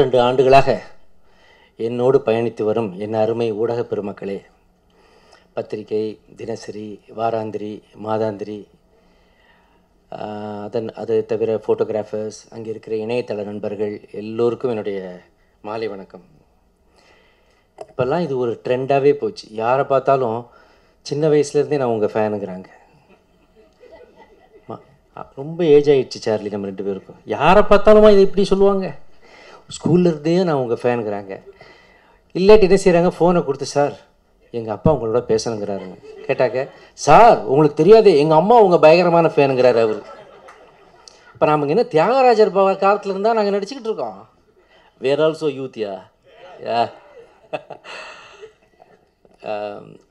ரெண்டு ஆண்டுகளாக என்னோடு பயணித்து வரும் என் அருமை ஊடக பெருமக்களே பத்திரிகை தினசரி வாராந்திரி மாதாந்திரி அதன் அது தவிர ஃபோட்டோகிராஃபர்ஸ் அங்கே இருக்கிற இணையதள நண்பர்கள் எல்லோருக்கும் என்னுடைய மாலை வணக்கம். இப்போல்லாம் இது ஒரு ட்ரெண்டாகவே போச்சு. யாரை பார்த்தாலும் சின்ன வயசுலேருந்தே நான் உங்கள் ஃபேனுங்கிறாங்க. ரொம்ப ஏஜ் ஆகிடுச்சு சார்லி நம்ம ரெண்டு பேருக்கும். யாரை பார்த்தாலுமா இதை இப்படி சொல்லுவாங்க? ஸ்கூல்லேருந்தே நான் உங்கள் ஃபேனுங்கிறாங்க. இல்லாட்டி என்ன செய்கிறாங்க ஃபோனை கொடுத்து சார் எங்கள் அப்பா உங்களோட பேசணுங்கிறாருங்க. கேட்டாக்க சார் உங்களுக்கு தெரியாது எங்கள் அம்மா உங்கள் பயங்கரமான ஃபேனுங்கிறாரு அவர். இப்போ நாம் என்ன தியாகராஜர் பவ காலத்தில் இருந்தால் நாங்கள் நடிச்சுக்கிட்டு இருக்கோம். வேர் ஆல்சோ யூத்தியா யா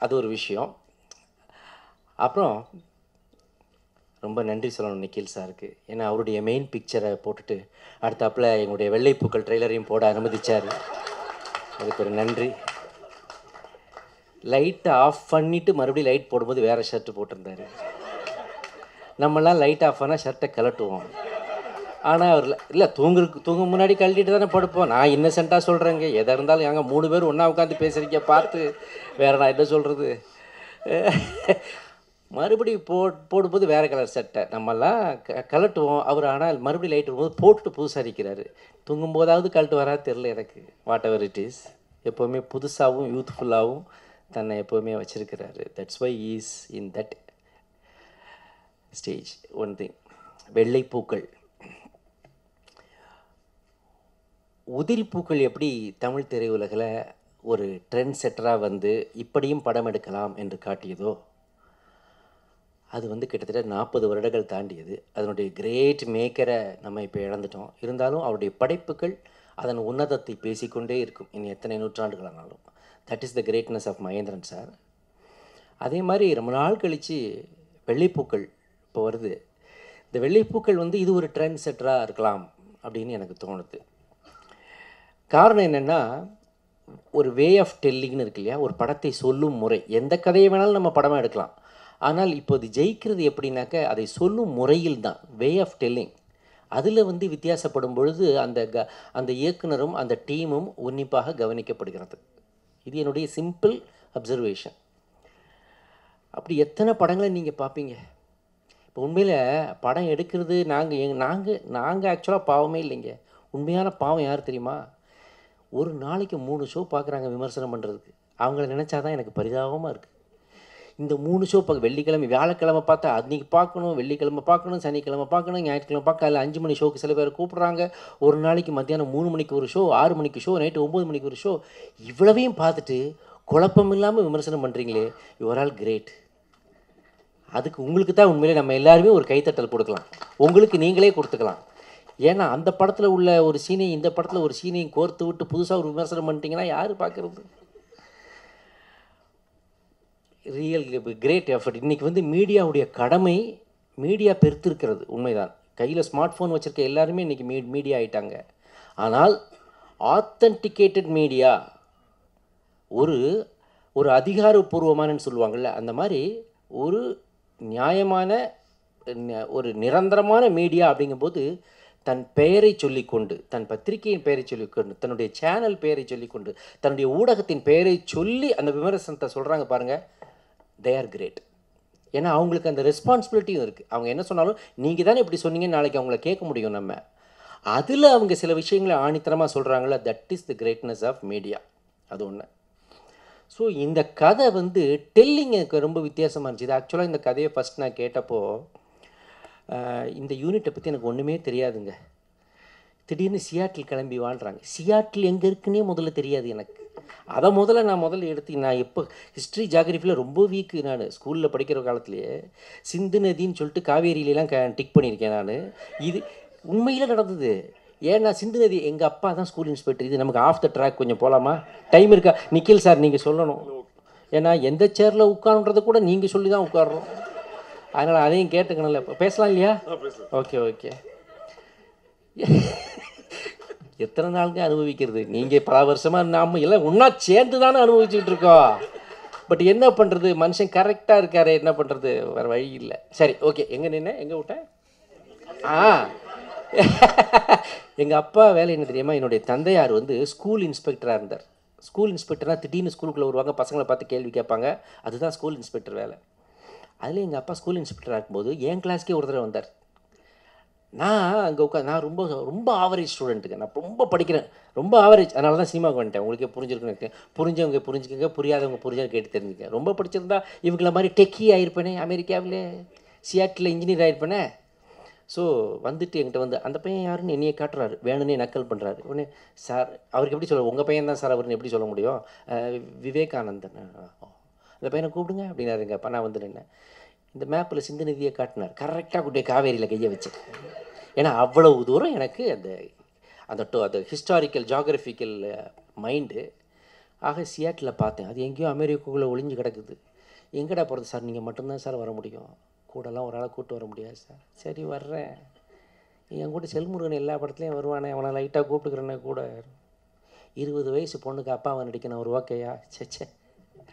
அது ஒரு விஷயம். அப்புறம் ரொம்ப நன்றி சொல்லணும் நிக்கில் சாருக்கு. ஏன்னா அவருடைய மெயின் பிக்சரை போட்டுட்டு அடுத்தாப்பில் எங்களுடைய வெள்ளைப்பூக்கள் ட்ரெய்லரையும் போட அனுமதிச்சார். அதுக்கு ஒரு நன்றி. லைட்டை ஆஃப் பண்ணிவிட்டு மறுபடியும் லைட் போடும்போது வேறு ஷர்ட்டு போட்டிருந்தாரு. நம்மலாம் லைட் ஆஃப் ஆனால் ஷர்ட்டை கலட்டுவோம் ஆனால் அவர் இல்லை தூங்குறதுக்கு தூங்க முன்னாடி கழட்டிட்டு தானே படுப்போம். நான் இன்னசென்ட்டாக சொல்கிறேங்க எதாக இருந்தாலும் எங்கள் மூணு பேர் ஒன்றா உட்காந்து பேசுகிறீங்க பார்த்து. வேறு நான் என்ன சொல்கிறது மறுபடியும் போ போடும்போது வேறு கலர் சட்டை நம்மெல்லாம் க கலட்டுவோம் அவர் ஆனால் மறுபடியும் லைட் வரும்போது போட்டுட்டு புதுசாக அடிக்கிறாரு. தூங்கும் போதாவது கழட்டு வரா தெரில எனக்கு. வாட் எவர் இட் இஸ் எப்போவுமே புதுசாகவும் யூத்ஃபுல்லாகவும் தன்னை எப்போவுமே வச்சுருக்கிறாரு. That's why is in that stage one thing வெள்ளைப்பூக்கள் உதிரி பூக்கள் எப்படி தமிழ் திரையுலகில் ஒரு ட்ரெண்ட் செட்டராக வந்து இப்படியும் படம் எடுக்கலாம் என்று காட்டியதோ அது வந்து கிட்டத்தட்ட நாற்பது வருடங்கள் தாண்டியது. அதனுடைய கிரேட் மேக்கரை நம்ம இப்போ இழந்துட்டோம். இருந்தாலும் அவருடைய படைப்புகள் அதன் உன்னதத்தை பேசிக்கொண்டே இருக்கும். இனி எத்தனை நூற்றாண்டுகள் ஆனாலும். That is the greatness of Mahendran sir அதே மாதிரி ரொம்ப நாள் கழித்து வெள்ளைப்பூக்கள் இப்போ வருது. இந்த வெள்ளைப்பூக்கள் வந்து இது ஒரு ட்ரெண்ட் செட்டராக இருக்கலாம் அப்படின்னு எனக்கு தோணுது. காரணம் என்னென்னா ஒரு வே ஆஃப் டெல்லிங்னு இருக்கு இல்லையா? ஒரு படத்தை சொல்லும் முறை. எந்த கதையை வேணாலும் நம்ம படமாக எடுக்கலாம். ஆனால் இப்போது ஜெயிக்கிறது எப்படின்னாக்க அதை சொல்லும் முறையில் தான் வே ஆஃப் டெல்லிங் அதில் வந்து வித்தியாசப்படும் பொழுது அந்த க அந்த இயக்குனரும் அந்த டீமும் உன்னிப்பாக கவனிக்கப்படுகிறது. இது என்னுடைய சிம்பிள் அப்சர்வேஷன் அப்படி எத்தனை படங்களை நீங்கள் பார்ப்பீங்க இப்போ உண்மையில் படம் எடுக்கிறது நாங்கள் எங் நாங்கள் நாங்கள் ஆக்சுவலாக பாவமே இல்லைங்க. உண்மையான பாவம் யார் தெரியுமா? ஒரு நாளைக்கு மூணு ஷோ பார்க்குறாங்க விமர்சனம் பண்ணுறதுக்கு அவங்கள நினச்சா தான் எனக்கு பரிதாபமாக இருக்குது இந்த மூணு ஷோ பார்க்க வெள்ளிக்கிழமை வியாழக்கிழமை பார்த்தா அன்றைக்கி பார்க்கணும் வெள்ளிக்கிழமை பார்க்கணும் சனிக்கிழமை பார்க்கணும் ஞாயிற்றுக்கிழமை பார்க்க அதில் அஞ்சு மணி ஷோக்கு சில பேர் கூப்பிட்றாங்க. ஒரு நாளைக்கு மத்தியானம் மூணு மணிக்கு ஒரு ஷோ ஆறு மணிக்கு ஷோ நைட்டு ஒம்பது மணிக்கு ஒரு ஷோ இவ்வளவையும் பார்த்துட்டு குழப்பம் இல்லாமல் விமர்சனம் பண்ணுறீங்களே யுவர் ஆல் கிரேட் அதுக்கு உங்களுக்கு தான் உண்மையிலே நம்ம எல்லாருமே ஒரு கைத்தட்டல் கொடுக்கலாம். உங்களுக்கு நீங்களே கொடுத்துக்கலாம். ஏன்னா அந்த படத்தில் உள்ள ஒரு சீனையும் இந்த படத்தில் ஒரு சீனையும் கோர்த்து விட்டு புதுசாக ஒரு விமர்சனம் பண்ணிட்டீங்கன்னா யார் பார்க்குறது? ரியல் கிரேட் எஃபர்ட் இன்றைக்கி வந்து மீடியாவுடைய கடமை மீடியா பெருத்திருக்கிறது உண்மைதான். கையில் ஸ்மார்ட் ஃபோன் வச்சுருக்க எல்லாருமே இன்றைக்கி மீ மீடியா ஆயிட்டாங்க. ஆனால் ஆத்தன்டிகேட்டட் மீடியா ஒரு ஒரு அதிகாரப்பூர்வமானன்னு சொல்லுவாங்கள்ல அந்த மாதிரி ஒரு நியாயமான ஒரு நிரந்தரமான மீடியா அப்படிங்கும்போது தன் பெயரை சொல்லிக்கொண்டு தன் பத்திரிகையின் பெயரை சொல்லிக்கொண்டு தன்னுடைய சேனல் பெயரை சொல்லிக்கொண்டு தன்னுடைய ஊடகத்தின் பெயரை சொல்லி அந்த விமர்சனத்தை சொல்கிறாங்க பாருங்கள் தே ஆர் கிரேட் ஏன்னா அவங்களுக்கு அந்த ரெஸ்பான்சிபிலிட்டியும் இருக்குது அவங்க என்ன சொன்னாலும் நீங்கள் தானே இப்படி சொன்னீங்க நாளைக்கு அவங்கள கேட்க முடியும் நம்ம. அதில் அவங்க சில விஷயங்களை ஆணித்தரமாக சொல்கிறாங்கள that is the greatness of media அது ஒன்று ஸோ இந்த கதை வந்து டெல்லிங் எனக்கு ரொம்ப வித்தியாசமாக இருந்துச்சு. இது ஆக்சுவலாக இந்த கதையை ஃபஸ்ட் நான் கேட்டப்போ இந்த யூனிட்டை பற்றி எனக்கு ஒன்றுமே தெரியாதுங்க. திடீர்னு சியாட்டில் கிளம்பி வாழ்கிறாங்க சியாட்டில் எங்கே இருக்குன்னே முதல்ல தெரியாது எனக்கு. அதை முதல்ல நான் முதல்ல எடுத்து நான் எப்போ ஹிஸ்ட்ரி ஜாகிரஃபியில் ரொம்ப வீக்கு நான். ஸ்கூலில் படிக்கிற காலத்துலேயே சிந்து நதின்னு சொல்லிட்டு காவேரியிலலாம் க டிக் பண்ணியிருக்கேன் நான். இது உண்மையில் நடந்தது. ஏன்னா சிந்து நதி எங்கள் அப்பா தான் ஸ்கூல் இன்ஸ்பெக்டர் இது நமக்கு ஆஃப் த ட்ராக் கொஞ்சம் போகலாமா டைம் இருக்கா? நிக்கில் சார் நீங்கள் சொல்லணும். ஏன்னா எந்த சேரில் உட்காருன்றதை கூட நீங்கள் சொல்லி தான் உட்காடுறோம் அதனால் அதையும் கேட்டுக்கணும்ல. இப்போ பேசலாம் இல்லையா? ஓகே ஓகே எத்தனை நாளுங்க அனுபவிக்கிறது? நீங்கள் பல வருஷமாக நாம் எல்லாம் ஒன்றா சேர்ந்து தானே அனுபவிச்சுட்டு இருக்கோம். பட் என்ன பண்ணுறது மனுஷன் கரெக்டாக இருக்காரு என்ன பண்ணுறது வேறு வழி இல்லை. சரி ஓகே எங்கே நின்ன? எங்கே விட்டேன் ஆ. எங்கள் அப்பா வேலை என்ன தெரியுமா? என்னுடைய தந்தையார் வந்து ஸ்கூல் இன்ஸ்பெக்டராக இருந்தார். ஸ்கூல் இன்ஸ்பெக்டர்னால் திடீர்னு ஸ்கூலுக்குள்ளே வருவாங்க பசங்களை பார்த்து கேள்வி கேட்பாங்க. அதுதான் ஸ்கூல் இன்ஸ்பெக்டர் வேலை. அதில் எங்கள் அப்பா ஸ்கூல் இன்ஸ்பெக்டராக இருக்கும்போது என் கிளாஸ்க்கே ஒரு தடவை வந்தார். நான் அங்கே உட்கா நான் ரொம்ப ரொம்ப ஆவரேஜ் ஸ்டூடெண்ட்டுங்க நான் ரொம்ப படிக்கிறேன். ரொம்ப ஆவரேஜ் அதனால தான் சினிமாவுக்கு வந்துட்டேன். உங்களுக்கே புரிஞ்சிருக்குன்னு புரிஞ்சவங்க புரிஞ்சுக்கங்க. புரியாதவங்க புரிஞ்சா கேட்டு தெரிஞ்சுக்க ரொம்ப படிச்சிருந்தா இவங்கள மாதிரி டெக்கி ஆகிருப்பேனே அமெரிக்காவிலே. சியாட்டில் இன்ஜினியர் ஆகிருப்பேனே ஸோ வந்துட்டு என்கிட்ட வந்து அந்த பையன் யாருன்னு என்னையே காட்டுறாரு. வேணும்னே நக்கல் பண்ணுறாரு உடனே சார் அவருக்கு எப்படி சொல்ல உங்கள் பையன் தான் சார் அவருன்னு எப்படி சொல்ல முடியும்? விவேகானந்தன். அந்த பையனை கூப்பிடுங்க. அப்படின்னாருங்க. எங்கள் நான் வந்து நின்னேன். இந்த மேப்பில் சிந்து நதியை காட்டினார் கரெக்டாக கூட்டிய காவேரியில் கையை வச்சு ஏன்னா அவ்வளவு தூரம் எனக்கு அந்த அந்த டோ அந்த ஹிஸ்டாரிக்கல் ஜாகிரபிக்கல் மைண்டு ஆக சியாட்டில் பார்த்தேன். அது எங்கேயோ அமெரிக்காக்குள்ளே ஒளிஞ்சு கிடக்குது. எங்கடா போகிறது சார்? நீங்கள் மட்டும்தான் சார் வர முடியும். கூடலாம் ஒரு ஆளை கூப்பிட்டு வர முடியாது சார். சரி வர்றேன். என் கூட செல்முருகன் எல்லா படத்துலையும் வருவானே. அவனை லைட்டாக கூப்பிட்டுக்கிறேன்னே கூட. இருபது வயசு பொண்ணுக்கு அப்பாவை நடிக்கணும். ஒரு ஓகேயா? சே சே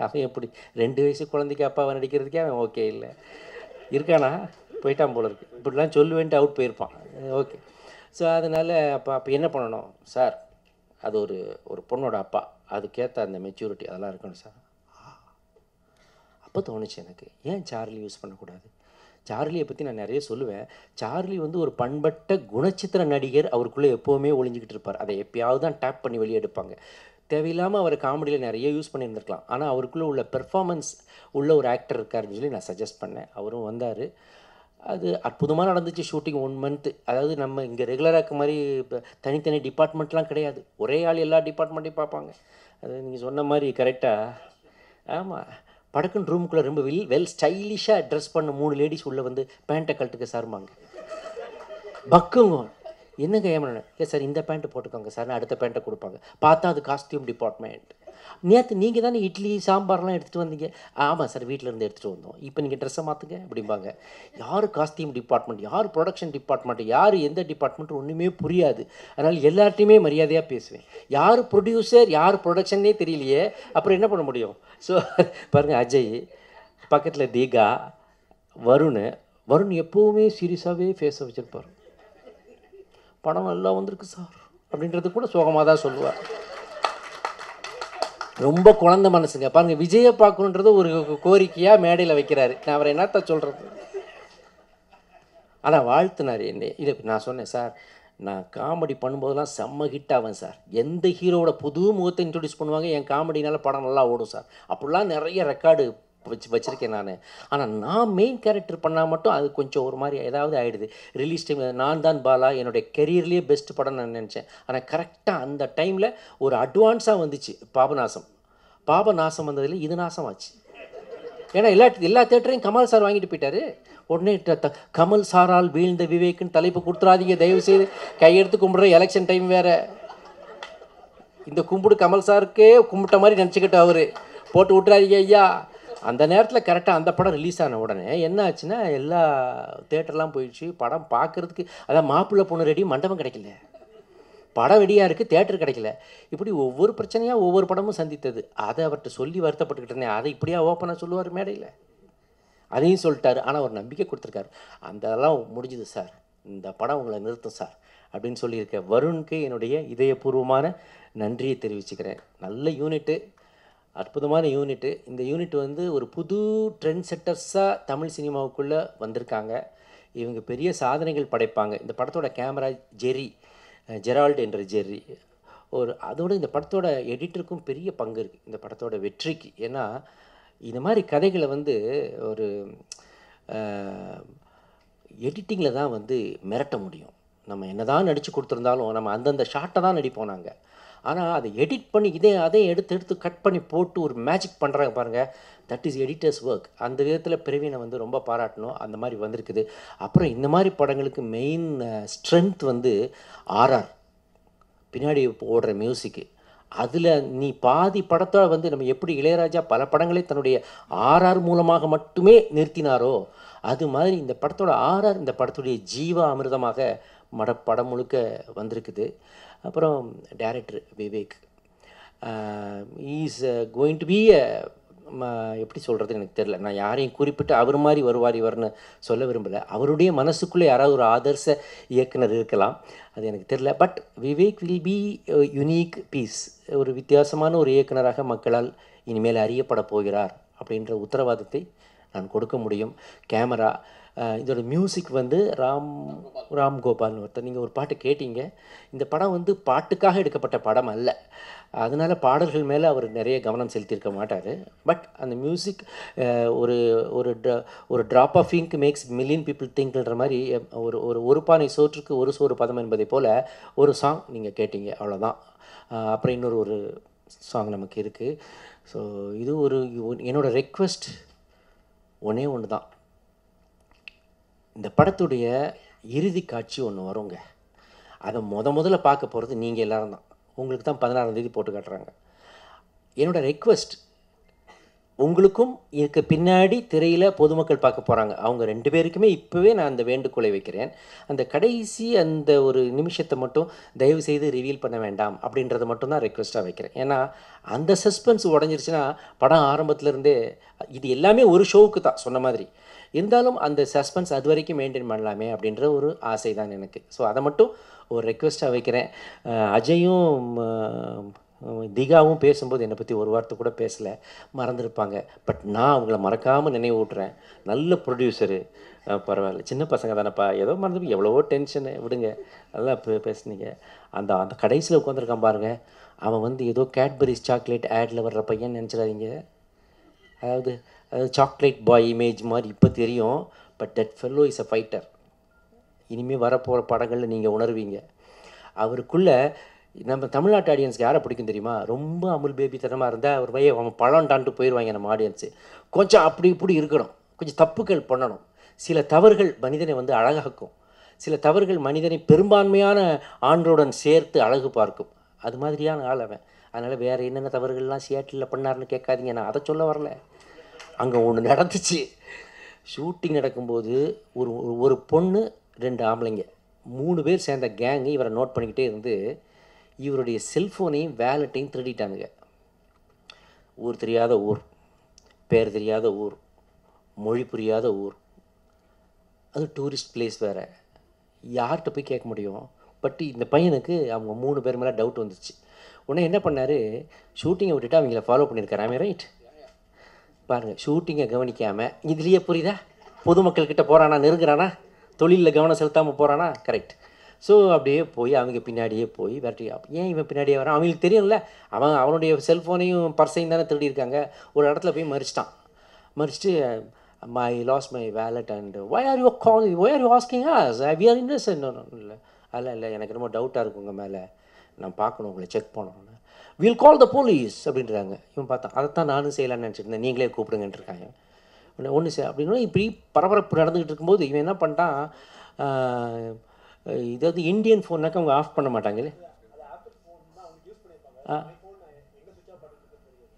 அவன் எப்படி? ரெண்டு வயசு குழந்தைக்கு அப்பாவை நடிக்கிறதுக்கே அவன் ஓகே இல்லை. இருக்கானா? போயிட்டான் போல இருக்கு. இப்படிலாம் சொல்லுவேன்ட்டு அவுட் போயிருப்பான். ஓகே ஸோ அதனால் அப்போ அப்போ என்ன பண்ணணும்? சார் அது ஒரு ஒரு பொண்ணோட அப்பா. அதுக்கேற்ற அந்த மெச்சூரிட்டி அதெல்லாம் இருக்கணும் சார் அப்போ தோணுச்சு எனக்கு. ஏன் சார்லி யூஸ் பண்ணக்கூடாது? சார்லியை பற்றி நான் நிறைய சொல்லுவேன். சார்லி வந்து ஒரு பண்பட்ட குணச்சித்திர நடிகர். அவருக்குள்ளே எப்போவுமே ஒளிஞ்சிக்கிட்டு இருப்பார். அதை எப்பயாவது தான் டேப் பண்ணி வெளியே எடுப்பாங்க. தேவையில்லாமல் அவர் காமெடியில் நிறைய யூஸ் பண்ணியிருந்திருக்கலாம். ஆனால் அவருக்குள்ளே உள்ள பெர்ஃபார்மன்ஸ் உள்ள ஒரு ஆக்டர் இருக்காருன்னு சொல்லி நான் சஜஸ்ட் பண்ணேன். அவரும் வந்தார். அது அற்புதமாக நடந்துச்சு ஷூட்டிங் ஒன் மந்த்து அதாவது நம்ம இங்கே ரெகுலராக இருக்க மாதிரி இப்போ தனித்தனி டிபார்ட்மெண்ட்லாம் கிடையாது. ஒரே ஆள் எல்லா டிபார்ட்மெண்ட்டையும் பார்ப்பாங்க. அது நீங்கள் சொன்ன மாதிரி கரெக்டாக ஆமாம் படக்குன்னு ரூமுக்குள்ளே ரொம்ப வெல் வெல் ஸ்டைலிஷாக ட்ரெஸ் பண்ண மூணு லேடிஸ் உள்ளே வந்து பேண்ட்டை கழட்டுக்க சார்மாங்க பக்குங்க. என்னங்க ஏமனு இல்லை சார் இந்த பேண்ட்டு போட்டுக்கோங்க சார் அடுத்த பேண்ட்டை கொடுப்பாங்க. பார்த்தா அது காஸ்டியூம் டிபார்ட்மெண்ட் நேற்று நீங்கள் தானே இட்லி சாம்பார்லாம் எடுத்துகிட்டு வந்தீங்க. ஆமாம் சார் வீட்டில் இருந்து எடுத்துகிட்டு வந்தோம். இப்போ நீங்கள் ட்ரெஸ்ஸை மாற்றுங்க அப்படிம்பாங்க. யார் காஸ்டியூம் டிபார்ட்மெண்ட் யார் ப்ரொடக்ஷன் டிபார்ட்மெண்ட் யார் எந்த டிபார்ட்மெண்ட் ஒன்றுமே புரியாது. அதனால் எல்லார்ட்டையுமே மரியாதையாக பேசுவேன். யார் ப்ரொடியூசர் யார் ப்ரொடக்ஷன்னே தெரியலையே. அப்புறம் என்ன பண்ண முடியும்? ஸோ பாருங்கள் அஜய் பக்கத்தில் தீகா வருண் வருண் எப்போவுமே சீரியஸாகவே ஃபேஸை வச்சுருப்பார். படம் நல்லா வந்திருக்கு சார். அப்படின்றது கூட சோகமாக தான் சொல்லுவார் ரொம்ப குழந்தை மனசுங்க. பாருங்க விஜயை பார்க்கணுன்றது ஒரு கோரிக்கையாக மேடையில் வைக்கிறாரு. நான் அவரை என்னத்த சொல்கிறது ஆனால் வாழ்த்துனார் என்னை. இதை நான் சொன்னேன் சார் நான் காமெடி பண்ணும்போதெல்லாம் செம்ம ஹிட் ஆவேன் சார். எந்த ஹீரோவோட புது முகத்தை இன்ட்ரடியூஸ் பண்ணுவாங்க என் காமெடினால படம் நல்லா ஓடும் சார். அப்படிலாம் நிறைய ரெக்கார்டு வச்சு வச்சுருக்கேன் நான். ஆனால் நான் மெயின் கேரக்டர் பண்ணால் மட்டும் அது கொஞ்சம் ஒரு மாதிரி ஏதாவது ஆகிடுது ரிலீஸ் டைம் நான் தான் பாலா என்னுடைய கெரியர்லேயே பெஸ்ட் படம் நான் நினச்சேன். ஆனால் கரெக்டாக அந்த டைமில் ஒரு அட்வான்ஸாக வந்துச்சு பாபநாசம். பாபநாசம் வந்ததில் இது நாசம் ஆச்சு ஏன்னா எல்லா எல்லா தேட்டரையும் கமல் சார் வாங்கிட்டு போயிட்டாரு. உடனே த- கமல் சாரால் வீழ்ந்த விவேக்குன்னு தலைப்பு கொடுத்துடாதீங்க தயவு செய்து கையெடுத்து கும்பிட்ற எலெக்ஷன் டைம் வேற. இந்த கும்பிடு கமல் சாருக்கே கும்பிட்ட மாதிரி நினச்சிக்கிட்டு அவரு. போட்டு விட்டுறாதீங்க ஐயா. அந்த நேரத்தில் கரெக்டாக அந்த படம் ரிலீஸ் ஆன உடனே என்ன ஆச்சுன்னா எல்லா தேட்டர்லாம் போயிடுச்சு. படம் பார்க்குறதுக்கு அதான் மாப்பிள்ளை பொண்ணு ரெடி மண்டபம் கிடைக்கல. படம் ரெடியாக இருக்குது தேட்டர் கிடைக்கல. இப்படி ஒவ்வொரு பிரச்சனையாக ஒவ்வொரு படமும் சந்தித்தது. அதை அவர்கிட்ட சொல்லி வருத்தப்பட்டுக்கிட்டு இருந்தேன். அதை இப்படியா ஓப்பனாக சொல்லுவார் மேடையில். அதையும் சொல்லிட்டாரு. ஆனால் ஒரு நம்பிக்கை கொடுத்துருக்காரு. அந்த அதெல்லாம் முடிஞ்சுது சார் இந்த படம் உங்களை நிறுத்தும் சார் அப்படின்னு சொல்லியிருக்க வருணுக்கு என்னுடைய இதயபூர்வமான நன்றியை தெரிவிச்சுக்கிறேன். நல்ல யூனிட்டு அற்புதமான யூனிட்டு இந்த யூனிட் வந்து ஒரு புது ட்ரெண்ட் செட்டர்ஸாக தமிழ் சினிமாவுக்குள்ளே வந்திருக்காங்க. இவங்க பெரிய சாதனைகள் படைப்பாங்க. இந்த படத்தோட கேமரா ஜெரி ஜெரால்டு என்ற ஜெர்ரி ஒரு அதோட இந்த படத்தோட எடிட்டருக்கும் பெரிய பங்கு இருக்குது இந்த படத்தோட வெற்றிக்கு. ஏன்னா இந்த மாதிரி கதைகளை வந்து ஒரு எடிட்டிங்கில் தான் வந்து மிரட்ட முடியும். நம்ம என்னதான் நடித்து கொடுத்துருந்தாலும் நம்ம அந்தந்த ஷாட்டை தான் நடிப்போம் நாங்கள் ஆனால் அதை எடிட் பண்ணி இதே அதே எடுத்து எடுத்து கட் பண்ணி போட்டு ஒரு மேஜிக் பண்ணுறாங்க பாருங்கள் தட் இஸ் எடிட்டர்ஸ் ஒர்க் அந்த விதத்தில் பிரவீனை வந்து ரொம்ப பாராட்டணும். அந்த மாதிரி வந்திருக்குது. அப்புறம் இந்த மாதிரி படங்களுக்கு மெயின் ஸ்ட்ரென்த் வந்து ஆர்ஆர் பின்னாடி ஓடுற மியூசிக்கு அதில் நீ பாதி படத்தோட வந்து நம்ம எப்படி இளையராஜா பல படங்களை தன்னுடைய ஆர்ஆர் மூலமாக மட்டுமே நிறுத்தினாரோ அது மாதிரி இந்த படத்தோட ஆர்ஆர் இந்த படத்துடைய ஜீவ அமிர்தமாக மட படம் முழுக்க வந்திருக்குது. அப்புறம் director Vivek. Is going to be எப்படி சொல்கிறதுன்னு எனக்கு தெரில நான் யாரையும் குறிப்பிட்டு அவர் மாதிரி வருவார் இவர்னு சொல்ல விரும்பலை. அவருடைய மனசுக்குள்ளே யாராவது ஒரு ஆதர்ச இயக்குனர் இருக்கலாம் அது எனக்கு தெரில but Vivek will be unique piece ஒரு வித்தியாசமான ஒரு இயக்குனராக மக்களால் இனிமேல் அறியப்பட போகிறார் அப்படின்ற உத்தரவாதத்தை நான் கொடுக்க முடியும். கேமரா இதோட மியூசிக் வந்து ராம் ராம் கோபால்னு ஒருத்தர். நீங்கள் ஒரு பாட்டு கேட்டீங்க. இந்த படம் வந்து பாட்டுக்காக எடுக்கப்பட்ட படம் அல்ல. அதனால் பாடல்கள் மேலே அவர் நிறைய கவனம் செலுத்தியிருக்க மாட்டார். பட் அந்த மியூசிக் ஒரு ஒரு ஒரு drop of ink makes million people திங்க்ன்ற மாதிரி ஒரு ஒரு ஒரு பானை சோற்றுக்கு ஒரு சோறு பதம் என்பதை போல் ஒரு சாங் நீங்கள் கேட்டீங்க. அவ்வளோதான் அப்புறம் இன்னொரு ஒரு சாங் நமக்கு இருக்குது ஸோ இது ஒரு என்னோட ரெக்வெஸ்ட் ஒன்றே ஒன்று தான் இந்த படத்துடைய இறுதி காட்சி ஒன்று வருங்க. அதை முத முதல்ல பார்க்க போகிறது நீங்கள் எல்லாரும் தான். உங்களுக்கு தான் பதினாறாம் தேதி போட்டு காட்டுறாங்க. என்னோட ரெக்வெஸ்ட் உங்களுக்கும் இதுக்கு பின்னாடி திரையில் பொதுமக்கள் பார்க்க போகிறாங்க அவங்க ரெண்டு பேருக்குமே இப்போவே நான் அந்த வேண்டுகோளை வைக்கிறேன். அந்த கடைசி அந்த ஒரு நிமிஷத்தை மட்டும் தயவு செய்து ரிவீல் பண்ண வேண்டாம் அப்படின்றத மட்டும் தான் ரெக்வெஸ்ட்டாக வைக்கிறேன். ஏன்னா அந்த சஸ்பென்ஸ் உடஞ்சிருச்சுன்னா படம் ஆரம்பத்துலேருந்தே இது எல்லாமே ஒரு ஷோவுக்கு தான் சொன்ன மாதிரி. இருந்தாலும் அந்த சஸ்பென்ஸ் அது வரைக்கும் மெயின்டைன் பண்ணலாமே அப்படின்ற ஒரு ஆசை தான் எனக்கு. ஸோ அதை மட்டும் ஒரு ரெக்வெஸ்ட்டாக வைக்கிறேன். அஜயும் திகாவும் பேசும்போது என்னை பற்றி ஒரு வார்த்தை கூட பேசலை. மறந்துருப்பாங்க. பட் நான் அவங்கள மறக்காமல் நினைவூட்டுறேன் நல்ல ப்ரொடியூசரு பரவாயில்ல. சின்ன பசங்க தானேப்பா. ஏதோ மறந்து எவ்வளவோ டென்ஷனு விடுங்க. நல்லா பேசுனீங்க. அந்த அந்த கடைசியில் உட்காந்துருக்கான் பாருங்க. அவன் வந்து ஏதோ கேட்பரிஸ் சாக்லேட் ஆடில் வர்ற பையன் நினச்சிடாதீங்க. அதாவது சாக்லேட் பாய் இமேஜ் மாதிரி இப்போ தெரியும் but that fellow is a fighter இனிமேல் வரப்போகிற படங்களில் நீங்கள் உணர்வீங்க. அவருக்குள்ளே நம்ம தமிழ்நாட்டு ஆடியன்ஸ்க்கு யாரை பிடிக்கும் தெரியுமா? ரொம்ப அமுல் பேபி தனமாக இருந்தால் அவர் பையன் அவன் பழம்டான்ட்டு போயிடுவாங்க நம்ம ஆடியன்ஸு கொஞ்சம் அப்படி இப்படி இருக்கணும். கொஞ்சம் தப்புகள் பண்ணணும். சில தவறுகள் மனிதனை வந்து அழகாக்கும். சில தவறுகள் மனிதனை பெரும்பான்மையான ஆண்களுடன் சேர்த்து அழகு பார்க்கும். அது மாதிரியான ஆள் அவன். அதனால் வேறு என்னென்ன தவறுகள்லாம் சியாட்டிலில் பண்ணாருன்னு கேட்காதீங்க. நான் அதை சொல்ல வரல. அங்கே ஒன்று நடந்துச்சு. ஷூட்டிங் நடக்கும்போது ஒரு ஒரு- ஒரு பொண்ணு ரெண்டு ஆம்பளைங்க மூணு பேர் சேர்ந்த கேங்கு இவரை நோட் பண்ணிக்கிட்டே இருந்து இவருடைய செல்ஃபோனையும் வேலட்டையும் திருடிட்டானுங்க. ஊர் தெரியாத ஊர் பேர் தெரியாத ஊர் மொழி புரியாத ஊர். அது டூரிஸ்ட் பிளேஸ் வேறு. யார்கிட்ட போய் கேட்க முடியும்? பட் இந்த பையனுக்கு அவங்க மூணு பேர் மேலே டவுட் வந்துச்சு. உடனே என்ன பண்ணார்? ஷூட்டிங்கை விட்டுட்டு அவங்கள ஃபாலோ பண்ணியிருக்காரு. ரைட் பாருங்கள் ஷூட்டிங்கை கவனிக்காமல் இதுலேயே புரியுதா? பொதுமக்கள்கிட்ட போகிறானா நெருங்குறானா? தொழிலில் கவனம் செலுத்தாமல் போகிறானா கரெக்ட் ஸோ அப்படியே போய் அவங்க பின்னாடியே போய் விரட்டி ஏன் இவன் பின்னாடியே வரான்? அவங்களுக்கு தெரியும்ல அவன் அவனுடைய செல்ஃபோனையும் பர்சையும் தானே திருடியிருக்காங்க ஒரு இடத்துல போய் மறிச்சிட்டான். மறிச்சிட்டு my lost my wallet and why are you call why are you asking as we are interest இல்லை. அல்ல இல்லை எனக்கு ரொம்ப டவுட்டாக இருக்கும் உங்கள் மேலே. நான் பார்க்கணும் உங்களை செக் பண்ணணும்னு. வில் கால் த போலீஸ் அப்படின்றாங்க. இவன் பார்த்தான் அதைத்தான் நானும் செய்யலான்னு நினச்சிட்டு இருந்தேன் நீங்களே கூப்பிடுங்கன்ட்டு இருக்காங்க ஒன்று ஒன்று சே அப்படின்னா இப்படி பரபரப்பு நடந்துக்கிட்டு இருக்கும்போது இவன் என்ன பண்ணிட்டான் இதாவது இந்தியன் ஃபோன்னாக்கா அவங்க ஆஃப் பண்ண மாட்டாங்களே. ஆ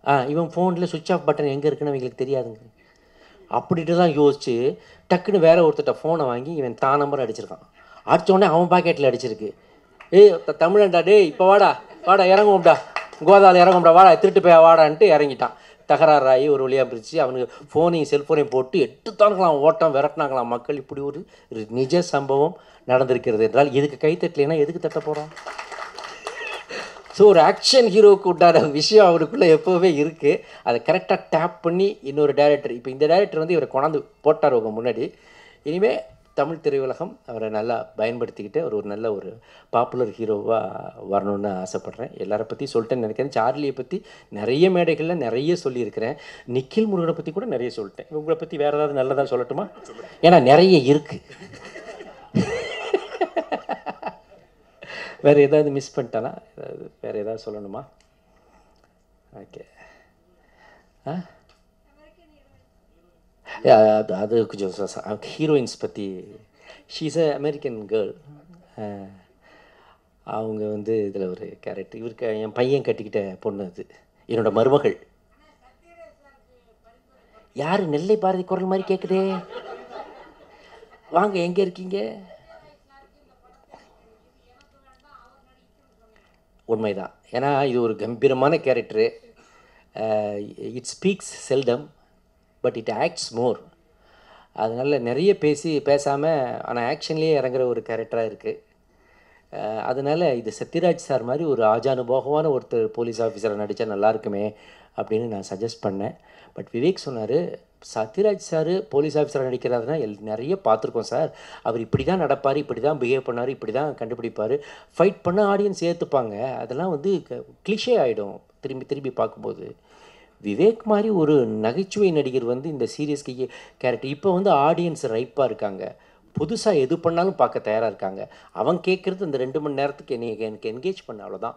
ஆ இவன் ஃபோனில் சுவிட்ச் ஆஃப் பட்டன் எங்கே இருக்குன்னு அவங்களுக்கு தெரியாதுங்க. அப்படின்ட்டு தான் யோசிச்சு டக்குன்னு வேற ஒருத்தட்ட ஃபோனை வாங்கி இவன் தான் நம்பர் அடிச்சிருக்கான். அடிச்ச உடனே அவன் பாக்கெட்டில் அடிச்சிருக்கு. ஏய் த- தமிழன்டா டேய் இப்போ வாடா வாடா இறங்குவோம்டா. கோதாவில் இறங்கும்டா வாடா திருட்டு போய் வாடான்ட்டு இறங்கிட்டான். தகராறாகி ஒரு வழியாக பிரித்து அவனுக்கு ஃபோனையும் செல்ஃபோனையும் போட்டு எடுத்தாங்களாம் ஓட்டம் விரட்டினாங்களாம். மக்கள் இப்படி ஒரு நிஜ சம்பவம் நடந்திருக்கிறது என்றால் இதுக்கு கை தட்டலைன்னா எதுக்கு தட்ட போகிறோம் ஸோ ஒரு ஆக்ஷன் ஹீரோவுக்கு உண்டான விஷயம் அவருக்குள்ளே எப்போவுமே இருக்குது அதை கரெக்டாக டேப் பண்ணி இன்னொரு டேரக்டர் இப்போ இந்த டைரக்டர் வந்து இவரை கொண்டாந்து போட்டார் உங்கள் முன்னாடி. இனிமேல் தமிழ் திரையுலகம் அவரை நல்லா பயன்படுத்திக்கிட்டு அவர் ஒரு நல்ல ஒரு பாப்புலர் ஹீரோவாக வரணும்னு ஆசைப்பட்றேன். எல்லாரை பற்றி சொல்லிட்டேன்னு நினைக்கிறேன். சார்லியை பற்றி நிறைய மேடைகளில் நிறைய சொல்லியிருக்கிறேன். நிக்கில் முருகனை பற்றி கூட நிறைய சொல்லிட்டேன். உங்களை பற்றி வேறு ஏதாவது நல்லதாக சொல்லட்டுமா? ஏன்னா நிறைய இருக்குது வேறு ஏதாவது மிஸ் பண்ணிட்டேனா? ஏதாவது வேறு ஏதாவது சொல்லணுமா? ஓகே ஆ? அது அது கொஞ்சம் ஹீரோயின்ஸ் பற்றி ஷீஸ் அ அமெரிக்கன் கேர்ள் அவங்க வந்து இதில் ஒரு கேரக்டர் இவருக்கு என் பையன் கட்டிக்கிட்ட பொண்ணு அது. என்னோடய மருமகள். யார் நெல்லை பாரதி குரல் மாதிரி கேட்குதே வாங்க எங்கே இருக்கீங்க? உண்மைதான். ஏன்னா இது ஒரு கம்பீரமான character it speaks seldom but it acts more அதனால் நிறைய பேசி பேசாமல் ஆனால் ஆக்ஷன்லேயே இறங்குற ஒரு கேரக்டராக இருக்குது அதனால் இது சத்யராஜ் சார் மாதிரி ஒரு ஆஜானுபோகமான ஒருத்தர் போலீஸ் ஆஃபீஸரை நடித்தா நல்லா இருக்குமே அப்படின்னு நான் சஜஸ்ட் பண்ணேன். பட் விவேக் சொன்னார் சத்யராஜ் சார் போலீஸ் ஆஃபீஸராக நடிக்கிறாருன்னா எல் நிறைய பார்த்துருக்கோம் சார் அவர் இப்படி தான் நடப்பார் இப்படி தான் பிஹேவ் பண்ணார் இப்படி தான் கண்டுபிடிப்பார். ஃபைட் பண்ண ஆடியன்ஸ் ஏற்றுப்பாங்க அதெல்லாம் வந்து கிளிஷே ஆகிடும் திரும்பி திரும்பி பார்க்கும்போது. விவேக் மாதிரி ஒரு நகைச்சுவை நடிகர் வந்து இந்த சீரியஸ்க்கு கேரக்டர் இப்போ வந்து ஆடியன்ஸ் ரைப்பாக இருக்காங்க. புதுசாக எது பண்ணாலும் பார்க்க தயாராக இருக்காங்க. அவன் கேட்குறது இந்த ரெண்டு மணி நேரத்துக்கு என்னை எனக்கு என்கேஜ் பண்ண அவ்வளோதான்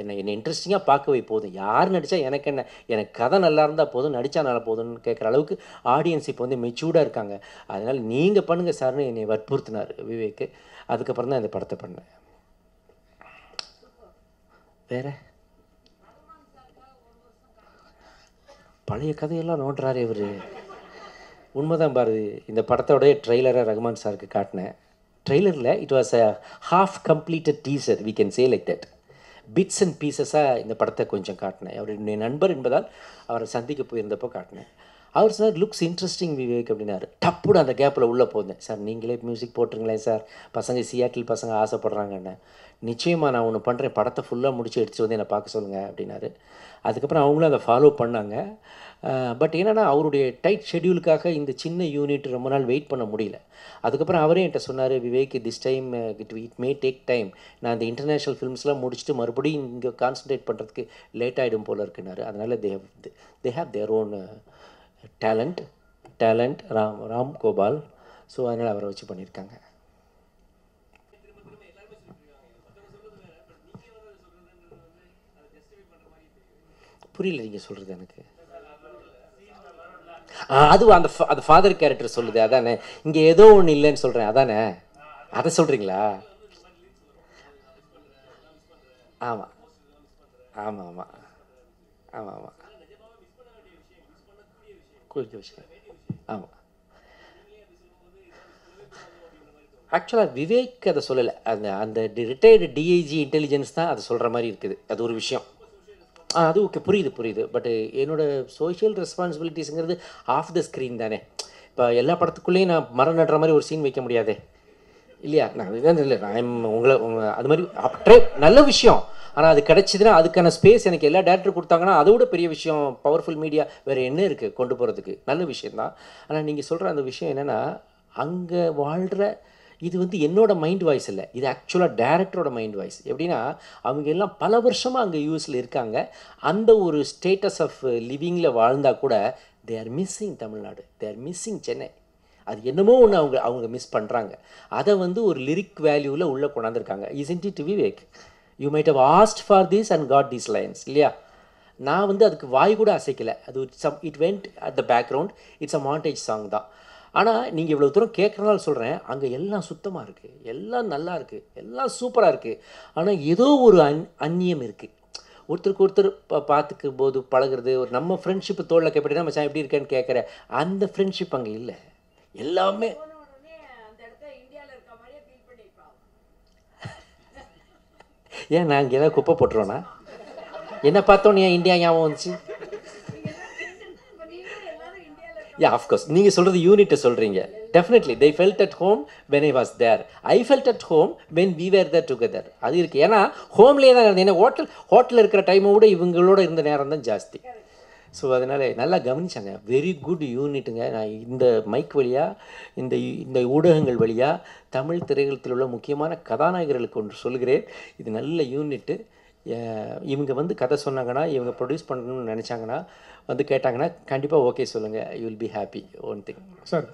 என்னை என்னை இன்ட்ரெஸ்டிங்காக பார்க்கவே போதும். யார் நடித்தா எனக்கு என்ன? எனக்கு கதை நல்லா இருந்தால் போதும் நடித்தா நல்லா போதும்னு கேட்குற அளவுக்கு ஆடியன்ஸ் இப்போ வந்து மெச்சூர்டாக இருக்காங்க. அதனால் நீங்கள் பண்ணுங்கள் சார்னு என்னை வற்புறுத்தினார் விவேக்கு அதுக்கப்புறம் தான் இந்த படத்தை பண்ணேன். வேறு? பழைய கதையெல்லாம் நோட்டுறாரு இவர். உண்மைதான் பாரு இந்த படத்தோடைய ட்ரெய்லரை ரகுமான் சாருக்கு காட்டினேன். ட்ரெய்லரில் it was a half completed teaser we can say like that bits and பீசஸாக இந்த படத்தை கொஞ்சம் காட்டினேன். அவர் என்னுடைய நண்பர் என்பதால் அவரை சந்திக்க போயிருந்தப்போ காட்டினேன். அவர் சார் லுக்ஸ் இன்ட்ரெஸ்டிங் விவேக் அப்படின்னாரு. டப்புடு அந்த கேப்பில் உள்ளே போந்தேன் சார் நீங்களே மியூசிக் போட்டுருங்களேன் சார். பசங்க சியாட்டில் பசங்க ஆசைப்பட்றாங்கன்னு. நிச்சயமாக நான் ஒன்று பண்ணுறேன் படத்தை ஃபுல்லாக முடிச்சு எடுத்துகிட்டு வந்து என்னை பார்க்க சொல்லுங்கள் அப்படின்னாரு. அதுக்கப்புறம் அவங்களும் அதை ஃபாலோ பண்ணாங்க. பட் என்னென்னா அவருடைய டைட் ஷெடியூலுக்காக இந்த சின்ன யூனிட் ரொம்ப நாள் வெயிட் பண்ண முடியல. அதுக்கப்புறம் அவரே என்கிட்ட சொன்னார் Vivek this time it it may take time நான் இந்த இன்டர்நேஷ்னல் ஃபிலிம்ஸ்லாம் முடிச்சுட்டு மறுபடியும் இங்கே கான்சன்ட்ரேட் பண்ணுறதுக்கு லேட் ஆகிடும் போல இருக்குனாரு அதனால் they have they have their own talent talent Ram Ram Gopal so அதனால் அவரை வச்சு பண்ணியிருக்காங்க. புரியல நீங்கள் சொல்கிறது எனக்கு. அதுவும் அது அந்த ஃபாதர் கேரக்டர் சொல்லுது அதானே. இங்கே ஏதோ ஒன்று இல்லைன்னு சொல்கிறேன் அதானே. அதை சொல்கிறீங்களா ஆமாம் ஆமாம் ஆமாம் ஆமாம் ஆமாம் குறிக்க விஷயம் ஆமாம் ஆக்சுவலாக விவேக் அதை சொல்லலை. அந்த அந்த ரிட்டையர்டு டிஐஜி இன்டெலிஜென்ஸ் தான் அதை சொல்கிற மாதிரி இருக்குது. அது ஒரு விஷயம். ஆ அது ஓகே புரியுது புரியுது. பட் என்னோட சோஷியல் ரெஸ்பான்சிபிலிட்டிஸுங்கிறது ஆஃப் த ஸ்க்ரீன் தானே. இப்போ எல்லா படத்துக்குள்ளேயும் நான் மரம் நடுற மாதிரி ஒரு சீன் வைக்க முடியாதே. இல்லையா? நான் இல்லை நான் உங்களை அது மாதிரி அப்படியே நல்ல விஷயம். ஆனால் அது கிடச்சிதுன்னா அதுக்கான ஸ்பேஸ் எனக்கு எல்லா டேரக்டர் கொடுத்தாங்கன்னா அதை விட பெரிய விஷயம் பவர்ஃபுல் மீடியா வேறு என்ன இருக்குது கொண்டு போகிறதுக்கு நல்ல விஷயந்தான் ஆனால் நீங்கள் சொல்கிற அந்த விஷயம் என்னென்னா அங்கே வாழ்கிற இது வந்து என்னோடய மைண்ட் வாய்ஸ் இல்லை. இது ஆக்சுவலாக டேரக்டரோட மைண்ட் வாய்ஸ் எப்படின்னா அவங்க எல்லாம் பல வருஷமாக அங்கே யூஎஸில் இருக்காங்க. அந்த ஒரு ஸ்டேட்டஸ் ஆஃப் லிவிங்கில் வாழ்ந்தா கூட they are missing Tamil Nadu. They are missing Chennai. அது என்னமோ ஒன்று அவங்க அவங்க மிஸ் பண்ணுறாங்க அதை வந்து ஒரு லிரிக் வேல்யூவில் உள்ளே கொண்டாந்துருக்காங்க. Isn't it Vivek you might have asked for this and got these lines இல்லையா? நான் வந்து அதுக்கு வாய் கூட அசைக்கலை. அது some it went at the background it's a montage song தான். ஆனால் நீங்கள் இவ்வளோ தூரம் கேட்குறனால சொல்கிறேன் அங்கே எல்லாம் சுத்தமாக இருக்குது எல்லாம் நல்லா இருக்குது எல்லாம் சூப்பராக இருக்குது ஆனால் ஏதோ ஒரு அன் அந்நியம் இருக்குது ஒருத்தருக்கு ஒருத்தர் பா பார்த்துக்கும் போது பழகுறது ஒரு நம்ம ஃப்ரெண்ட்ஷிப் தோளில் கேட்படினா மச்சான் எப்படி இருக்கேன்னு கேட்குற அந்த ஃப்ரெண்ட்ஷிப் அங்கே இல்லை. எல்லாமே போன உடனே அந்த இடத்த இந்தியால இருக்க மாதிரியே ஃபீல் பண்ணிருப்பான் ஏன் நான் இங்கே ஏதாவது குப்பை போட்டுருவேனா? என்ன பார்த்தோன்னு ஏன் இந்தியா ஞாபகம் வந்துச்சு? யா அஃப்கோர்ஸ் நீங்கள் சொல்கிறது யூனிட்டை சொல்கிறீங்க definitely they felt at home when I was there I felt at home when we were there together அது இருக்குது ஏன்னா ஹோம்லேயே தான் இருந்தது ஏன்னா ஹோட்டல் ஹோட்டலில் இருக்கிற டைமை விட இவங்களோட இருந்த நேரம் தான் ஜாஸ்தி. ஸோ அதனால் நல்லா கவனிச்சாங்க. வெரி குட் யூனிட்டுங்க நான் இந்த மைக் வழியாக இந்த இந்த ஊடகங்கள் வழியாக தமிழ் திரையுலகத்தில் உள்ள முக்கியமான கதாநாயகர்களுக்கு ஒன்று சொல்கிறேன் இது நல்ல யூனிட்டு இவங்க வந்து கதை சொன்னாங்கன்னா இவங்க ப்ரொடியூஸ் பண்ணணும்னு நினச்சாங்கன்னா வந்து கேட்டாங்கன்னா கண்டிப்பாக ஓகே சொல்லுங்கள் you will be happy one thing sir